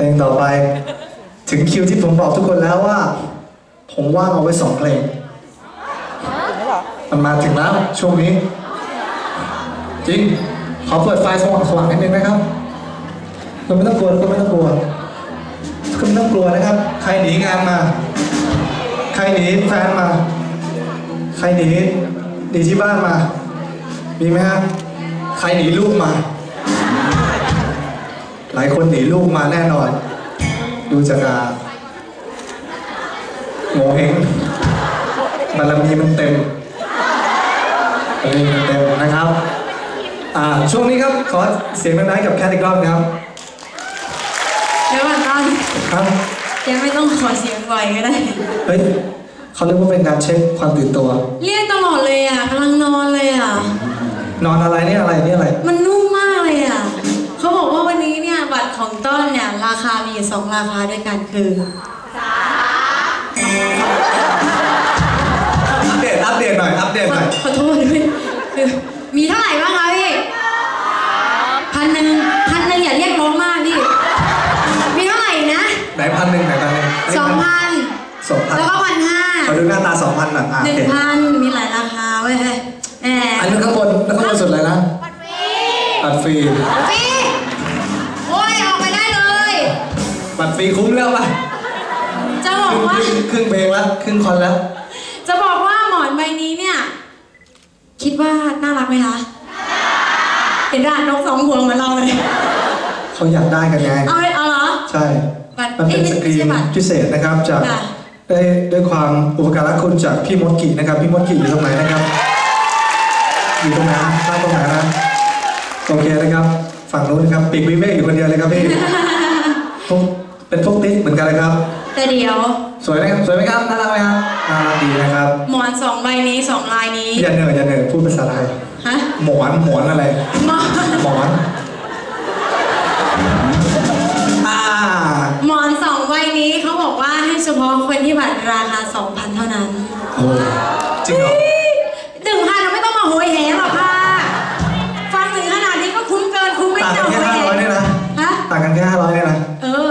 เพลงต่อไป ถึงคิวที่ผมบอกทุกคนแล้วว่า ผมว่างเอาไว้สองเพลง มันมาถึงแล้วช่วงนี้ จริง ขอเปิดไฟสว่างสว่างๆนิดนึงนะครับคุณไม่ต้องกลัวคุณไม่ต้องกลัวคุณไม่ต้องกลัวนะครับ ใครหนีงานมา ใครหนีแฟนมา ใครหนีหนีที่บ้านมา มีไหมครับใครหนีลูกมา หลายคนหนีลูกมาแน่นอน ดูจากอาโงเฮงบารมีมันเต็มบารมีมันเต็มนะครับอ่าช่วงนี้ครับ ขอเสียงดังๆกับแคทอีกรอบนะครับเดี๋ยวก่อนตอนครับยังไม่ต้องขอเสียงบ่อยก็ได้เฮ้ยเขาเรียกว่าเป็นการเช็คความตื่นตัว เรียกตลอดเลยอะกำลังนอนเลยอะ นอนอะไรนี่อะไรนี่อะไร มัน ราคามีอยู่สองราคาด้วยกันคืออัปเดตอัปเดตหน่อยอัปเดตขหอน่อยขอโทษด้วยคือมีเท่าไหร่บ้างคะพี่พันหนึ่งพันหนึ่งอย่าเรียกร้องมากพี่มีเท่าไหร่นะไหนพันหนึ่งไหนพันหนึ่งสองพันสองพันแล้วก็พันห้าขอดูหน้าตาสองพันหน่อยอะหโอนึ่งเคพันมีหลายราคาเว้ยแหมอันนี้ข้างบนข้างบนสุดเลยนะบัตรฟรีพี่โบัตรฟรีคุ้มแล้วป่ะจะคบอกว่ารึ่งครึ่งเพลงแล้วครึ่งคอนแล้ว จะบอกว่าหมอนใบนี้เนี่ย คิดว่าน่ารักไหมคะเห็นด่านนกสองหัวเหมือนเราเลย เขาอยากได้กันไง เอาเลยเอาเหรอ ใช่ บัตรมันเป็นเอ้ยสไม่กรีนใช่บัตร พิเศษนะครับจากค่ะ ได้ด้วยความอุปการะคุณจากพี่มดกินะครับ พี่มดกิอยู่ตรงไหนนะครับ อยู่ตรงไหนข้างตรงไหนนะโอเคนะครับ ฝั่งนู้นนะครับปีกวิเวกอยู่คนเดียวเลยครับพี่พวก เป็นพวกติ๊กเหมือนกันเลยครับ แต่เดี๋ยว สวยไหมครับสวยไหมครับน่ารักไหมครับน่ารักดีนะครับ หมอนสองใบนี้สองลายนี้ อย่าเหนื่อยอย่าเหนื่อยพูดภาษาไทยฮะหมอนหมอนอะไรหมอนหมอนอ่าหมอนสองใบนี้เขาบอกว่าให้เฉพาะคนที่บัตรราคาสองพันเท่านั้น โอ้จริงเหรอ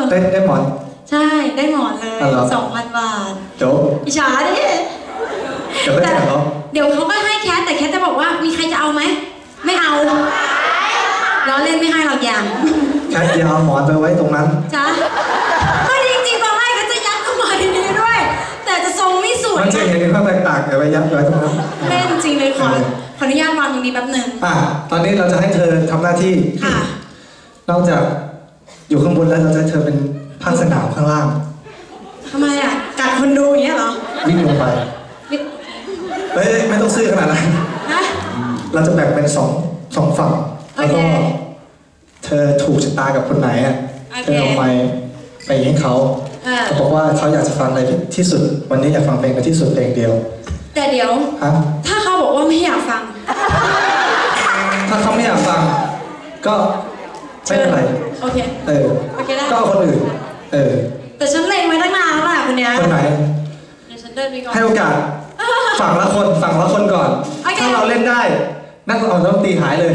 ได้ได้หมอน ใช่ได้หมอนเลยอ๋อเหรอสองพันบาทโจ๊กอิจฉาดิเดี๋ยวไม่ได้เหรอเดี๋ยวเขาก็ให้แคทแต่แคทจะบอกว่ามีใครจะเอาไหมไม่เอาล้อเล่นไม่ให้หรอกอย่างแคทอย่าเอาหมอนไปไว้ตรงนั้นจ้ะก็จริงๆตอนแรกก็จะยัดเข้ามาในนี้ด้วย แต่จะทรงไม่สวยมันจะเห็นความแตกต่างเดี๋ยวไปยัดไว้ตรงนั้นเล่นจริงเลยขอขออนุญาตวางตรงนี้แป๊บหนึ่งอะตอนนี้เราจะให้เธอทำหน้าที่ค่ะนอกจาก อยู่ข้างบนแล้วเราจะให้เธอเป็นภาคสนามข้างล่างทำไมอะกัดคนดูอย่างเงี้ยเหรอวิ่งลงไปนี่เฮ้ยไม่ต้องซื่อขนาดนั้นฮะเราจะแบ่งเป็นสองสองฝั่งแล้วก็โอเคเธอถูกชะตากับคนไหนอะโอเคเธอเอาไมค์ไปให้เขาเออเขาบอกว่าเขาอยากจะฟังอะไรที่สุด วันนี้อยากฟังเพลงอะไรที่สุดเพลงเดียว แต่เดี๋ยวฮะถ้าเขาบอกว่าไม่อยากฟัง ถ้าเขาไม่อยากฟัง ก็ ไม่เป็นไรโอเค เออ โอเคได้ ก็เอาคนอื่น เออ แต่ฉันเล็งไว้ตั้งนานแล้วแหละคนเนี้ยคนไหนเดี๋ยวฉันเดินไปก่อน ให้โอกาส ฝั่งละคนฝั่งละคนก่อน โอเค ถ้าเราเล่นได้ นั่งก่อนต้องตีหายเลย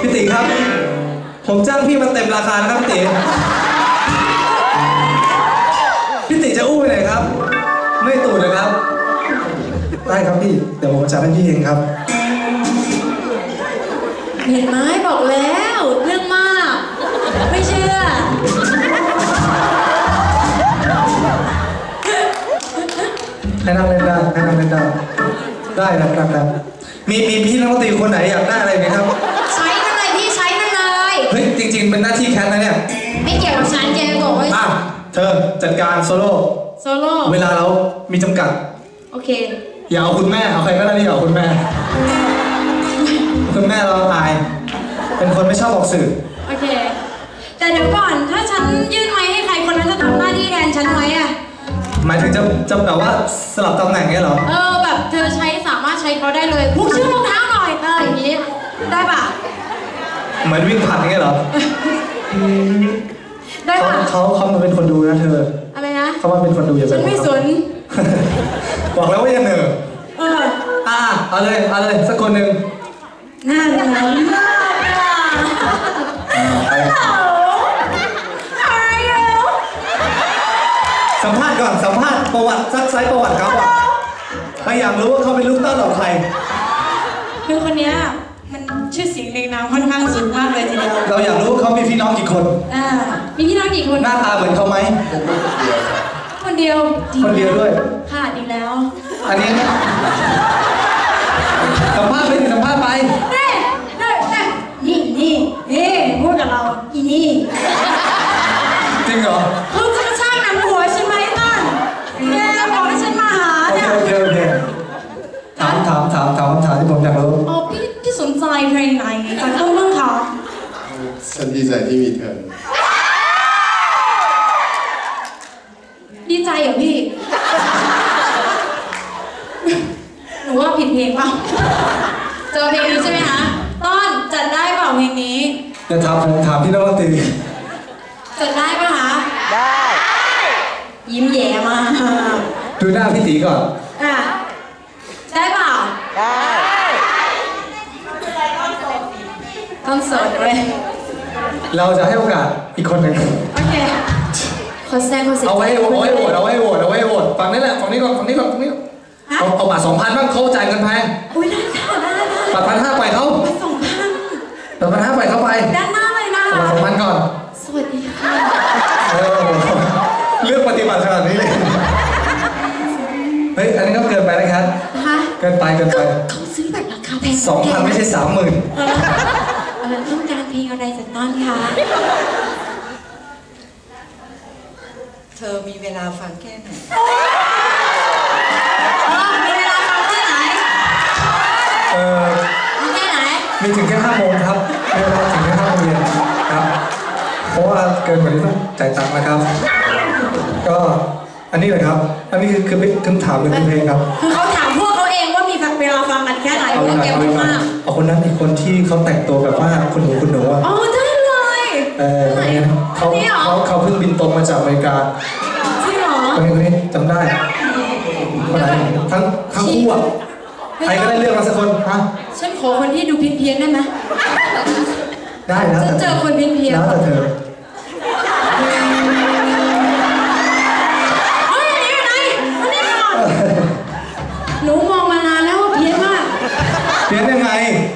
พี่ติครับ ผมจ้างพี่มาเต็มราคานะครับพี่ติพี่ติจะอู้ไปไหนครับ ไม่ตูดนะครับ ได้ครับพี่ เดี๋ยวผมจัดให้พี่เองครับ เห็นไหมบอกแล้ว ให้นั่งเล่นได้ให้นั่งเล่นได้ได้นะครับครับมีมีพี่นักดนตรีคนไหนอยากได้อะไรไหมครับ ใช้มันเลยพี่ใช้มันเลยเฮ้ยจริง ๆ เป็นหน้าที่แคทนะเนี่ย ไม่เกี่ยวกับฉันแกบอกว่าอะเธอจัดการโซโล่โซโล่เวลาเรามีจำกัด โอเค อย่าเอาคุณแม่เอาใครก็ได้ที่เอาคุณแม่ คุณแม่เราอาย เป็นคนไม่ชอบออกสื่อ โอเค แต่เดี๋ยวก่อนถ้าฉันยื่นไม้ให้ใครคนนั้นจะทำหน้าที่แทนฉันไหมอะ หมายถึงจะจะแบบว่าสลับตำแหน่งเงี้ยเหรอ เออแบบเธอใช้สามารถใช้เขาได้เลยผูกชื่อรองเท้าหน่อยเอออย่างนี้ได้ปะเหมือนวิ่งผ่านอย่างเงี้ยเหรอได้เขาปะเขาเขามาเป็นคนดูนะเธอ อะไรนะเขามาเป็นคนดูอย่าฉัเป็นไม่สนบอกแล้วว่าอย่าเหนื่อยเอออะเอาเลยเอาเลยสักคนหนึ่งน่ารักอ่าไป ก่อนสัมภาษณ์ประวัติซักไซส์ประวัติเขาอะใครอยากรู้ว่าเขาเป็นลูกเต้าเหล่าใคร คือคนเนี้ยมันชื่อเสียงเรียงนามค่อนข้างสูงมากเลยทีเดียวเราอยากรู้ว่าเขามีพี่น้องกี่คน อ่ามีพี่น้องกี่คนหน้าตาเหมือนเขาไหม คนเดียวคนเดียวด้วย ค่ะดีแล้ว อันนี้สัมภาษณ์ไปสิ ฉันดีใจที่มีเธอ ดีใจเหรอพี่ หนูว่าผิดเพลงเปล่าเจอเพลงนี้ใช่ไหมคะต้นจัดได้เปล่าเพลงนี้จะถามผมถามพี่นวัตตีจัดได้ปะคะ ได้ ยิ้มแย้มาก ดูหน้าพี่ตีก่อนอะได้เปล่า ได้ ต้องสดเลย เราจะให้โอกาสอีกคนหนึ่งโอเคขอแสดงความเสียใจเอาไว้เอาไว้โหวตเอาไว้โหวตเอาไว้โหวตฝั่งนี้แหละฝั่งนี้ก่อนฝั่งนี้ก่อนฝั่งนี้ก่อนเอาเอาบาทสองพันบ้างเขาจ่ายเงินแพงอุ้ยได้ค่ะได้ได้บาทพันห้าไปเขาไปสองพันบาทพันห้าไปเขาไปด้านหน้าเลยนะเอาบาทสองพันก่อน สวัสดีค่ะเออเลือกปฏิบัติขนาดนี้เลยเฮ้ยอันนี้ก็เกินไปนะครับนะคะเกินไปเกินก็ไปเขาซื้อแบบราคาแพงสองพันไม่ใช่สามหมื่น คะ เธอมีเวลาฟังแค่ไหนเออมีเวลาฟังแค่ไหนเออฟังแค่ไหน มีถึงแค่ห้าโมงครับมีเวลาถึงแค่ห้าโมงเย็นครับ เพราะว่าเกินกว่านี้ต้องจ่ายตังค์นะครับ ก็อันนี้เลยครับ อันนี้คือคือเป็นคำถามหรือเป็นเพลงครับ คือเขาถามพวกเขาเองว่ามีเวลาฟังกันแค่ไหนเพเอาราะไปว่าหน่อยแกเอาไปพูดหน่อยมากเอาคนนั้นอีกคนที่เขาแต่งตัวแบบว่าคุณหนูคุณหนูอะอ๋อได้ เลยเออคนนี้เขาคนนี้เหรอ เขาเขาเพิ่งบินตรงมาจากอเมริกาจริงเหรอคนนี้คนนี้จำได้คนไหนทั้งทั้งคู่อะใครก็ได้เลือกมาสักคนฮะฉันขอคนที่ดูเพี้ยนๆได้ไหม ได้นะฉันเจอคนเพี้ยนๆ แล้วแต่เธอเฮ้ยอันนี้อยู่ไหนอันนี้ก่อน หนูมองมานานแล้วว่าเพี้ยนมาก เพี้ยนยังไง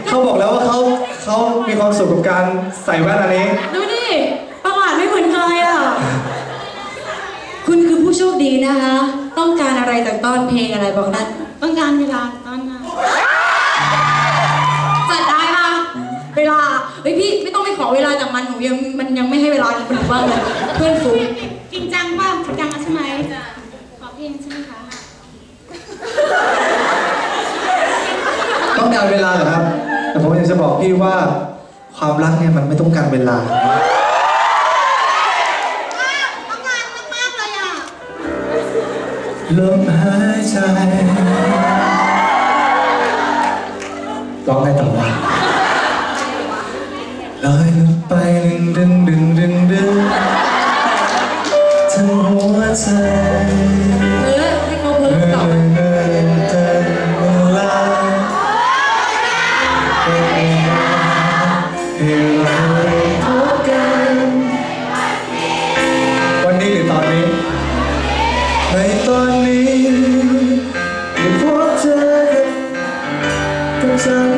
เขาบอกแล้วว่าเขาเขามีความสุขกับการใส่แว่นอันนี้ ดู นะคะ ต้องการอะไรจากต้นเพลงอะไรบอกนั้นต้องการเวลาตอนนั้นจัดได้ปะเวลาเฮ้ยพี่ไม่ต้องไปขอเวลาจากมันหนูยังมันยังไม่ให้เวลาหนูบ้างเลยเพื่อนฝูงจริงจังป่ะจริงจังแล้วใช่ไหมขอเพลงใช่ไหมคะต้องการเวลาเหรอครับ แต่ผมอยากจะบอกพี่ว่าความรักเนี่ยมันไม่ต้องการเวลา ลมหายใจ ในตอนนี้ได้พบเจอกับฉัน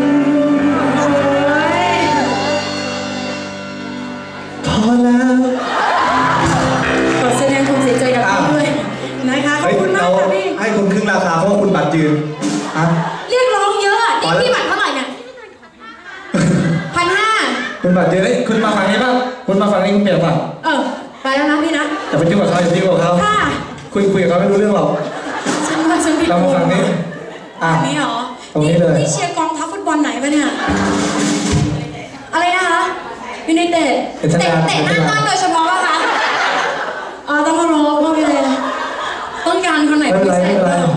พอแล้ว ขอแสดงความเสียใจกับพี่ด้วยนะคะขอบเฮ้ยคุณมากเราค่ะพี่ ให้คุณครึ่งราคาเพราะว่าคุณบัตรยืนฮะเรียกร้องเยอะอะพอนี่แล้วพี่บัตรเท่าไหร่เนี่ยพันห้าคุณบัตรยืนเฮ้ยคุณมาฝั่งนี้บ้างคุณมาฝั่งนี้คุณเปลี่ยนฝั่งเออ ไปแล้วนะพี่นะอย่าไปยุ่งกับเขาอย่าไปยุ่งกับเขาค่ะ คุยคุยกับเขาไม่รู้เรื่องหรอก ฉันว่าฉันผิดเรามาฝั่งนี้อะอันนี้เหรอตรงนี้เลย นี่เชียร์กองทัพฟุตบอลไหนปะเนี่ย อะไรนะคะยูไนเต็ดเป็นทเตะนายเตะหเป็นน้าทนายต้อนโดยเฉพาะป่ะคะอ๋อต้องมารอก็ไม่เลยต้องการคนไหนไม่เป็นไรไม่เป็นไรพิศษ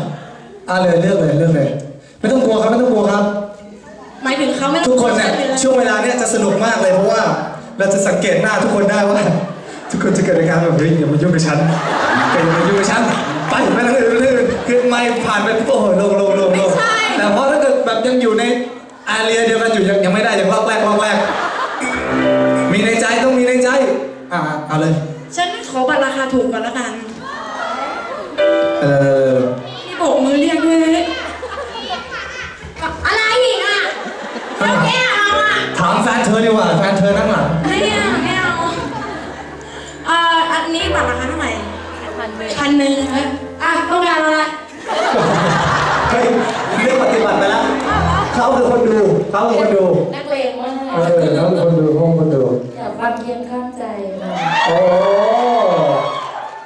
อะเลยเลือกเลยเลือกเลย ไม่ต้องกลัวครับไม่ต้องกลัวครับ หมายถึงเขาไม่ต้องทุกคนเนี่ยใช้วลาช่วงเวลาเนี่ยจะสนุกมากเลยเพราะว่า เราจะสังเกตหน้าทุกคนได้ว่า ทุกคนจะเกิดอาการแบบเฮ้ยอย่ามายุ่งกับฉัน อย่ามายุ่งกับฉันไปไปทางอื่นไปทางอื่นคือไม่ผ่านไปปุ๊บโอ้โหลงลงลงลงแต่พอถ้าเกิดแบบยังอยู่ในอาเรียเดียวกันอยู่ยังยังไม่ได้ยังรอบแรกรอบแรกมีในใจต้องมีในใจ อ่าเอาเลย ฉันขอบัตรราคาถูกก่อนละกัน เออเขาคือคนดูเขาคือคนดูอยากฟังเคียงข้างใจค่ะโอ้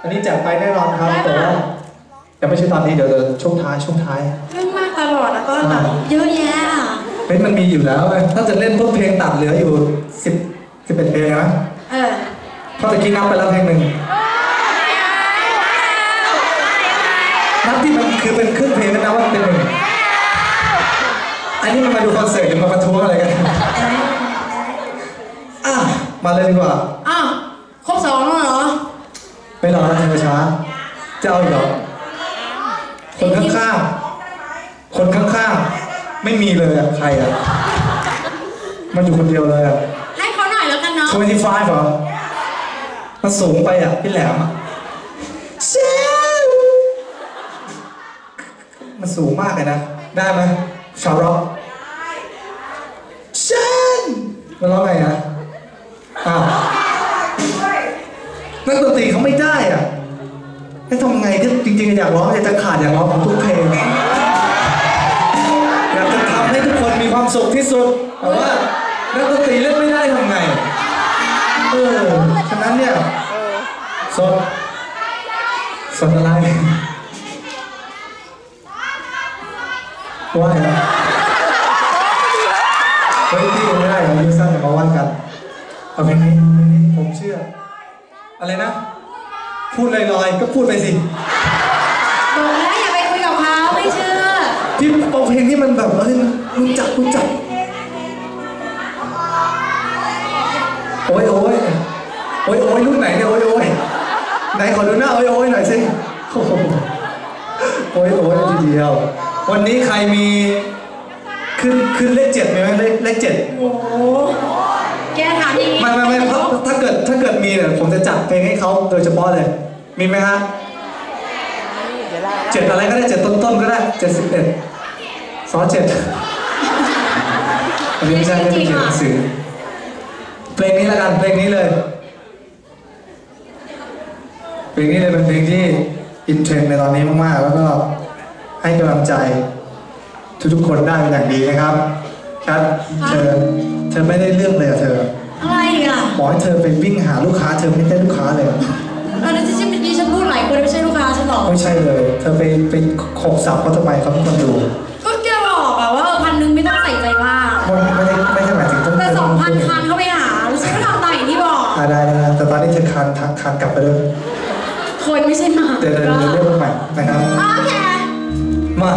อันนี้จัดไปแน่นอนครับแต่ว่ายังไม่ใช่ตอนนี้เดี๋ยวเดี๋ยวช่วงท้ายช่วงท้ายเรื่องมากตลอดแล้วก็แบบเยอะแยะอะเป็นมันมีอยู่แล้วไงถ้าจะเล่นพวกเพลงตัดเหลืออยู่สิบสิบเอ็ดเพลงนะเออเพราะตะกี้นับไปแล้วเพลงหนึ่ง เลยดีกว่า อ้าว ครบสองแล้วเหรอไม่รอแล้วเธอช้า จะเอาอีกเหรอ คนข้างๆ คนข้างๆ ไม่มีเลยอะใครอะมันอยู่คนเดียวเลยอะให้เขาหน่อยแล้วกันเนาะ25เหรอมันสูงไปอะพี่แหลมอะเชฟมันสูงมากเลยนะ ได้ไหมชาวร็อกเชนมันร้องไงอะ อ้าวนักดนตรีเขาไม่ได้อะให้ทำไงก็จริงๆอยากร้องอยากจะขาดอยากร้องของทุกเพลงอยากจะทำให้ทุกคนมีความสุขที่สุดแต่ว่านักดนตรีเล่นไม่ได้ทำไงเออฉะนั้นเนี่ยสดสดอะไรว่าไงนะเฮ้ยพี่ไม่ได้เหรอยูสั้นอย่ามาว่ากัน เอาเพลงนี้เพลงนี้ผมเชื่อ อะไรนะ พูดลอยๆก็พูดไปสิบอกแล้วอย่าไปคุยกับเขาไม่เชื่อพี่เอาเพลงที่มันแบบเฮ้ยรู้จักรู้จัก โอ้ยโอ้ยโอ้ยโอ้ยรุ่นไหนเนี่ยโอ้ยโอ้ยไหนขอดูหน้าโอ้ยโอ้ยหน่อยสิโอ้โหโอ้ยโอ้ยทีเดียว วันนี้ใครมีขึ้นขึ้นเลขเจ็ดมีไหมเลขเลขเจ็ดโอ้โห แกถามอย่างนี้ไม่ไม่ไม่เพราะถ้าเกิดถ้าเกิดมีเนี่ยผมจะจัดเพลงให้เขาโดยเฉพาะเลย มีไหมฮะเจ็ดอะไรก็ได้เจ็ดต้นๆก็ได้เจ็ดสิบเอ็ดซอเจ็ดอันนี้ไม่ใช่ไม่ได้เขียนหนังสือเพลงนี้ล้วกันเพลงนี้เลย เพลงนี้เลยเป็นเพลงที่อินเทรนในตอนนี้มากๆ แล้วก็ให้กำลังใจทุกๆคนได้เป็นอย่างดีนะครับ ครับเธอ เธอไม่ได้เรื่องเลยอะเธออะไรอีกอะบอกให้เธอไปวิ่งหาลูกค้าเธอไม่ได้ลูกค้าเลยเออแล้วที่เมื่อกี้ฉันพูดหลายคนไม่ใช่ลูกค้าฉันหรอกไม่ใช่เลย เธอไปไปขบสับเขาทำไมเขาเป็นคนดูก็แกบอกอะว่าเออพันหนึ่งไม่ต้องใส่ใจมากไม่ไม่ได้ไม่ใช่หมายถึงต้องแต่เธสองพันต้คันเข้าไปหาแล้วฉันก็ทำตามอย่างที่บอกอ่าได้ได้ได้แต่ตอนนี้เธอคานทักคานกลับไปเลยคนไม่ใช่หมาเดี๋ยวเดี๋ยวเดี๋ยวเรียกมาใหม่นะครับโอเคมา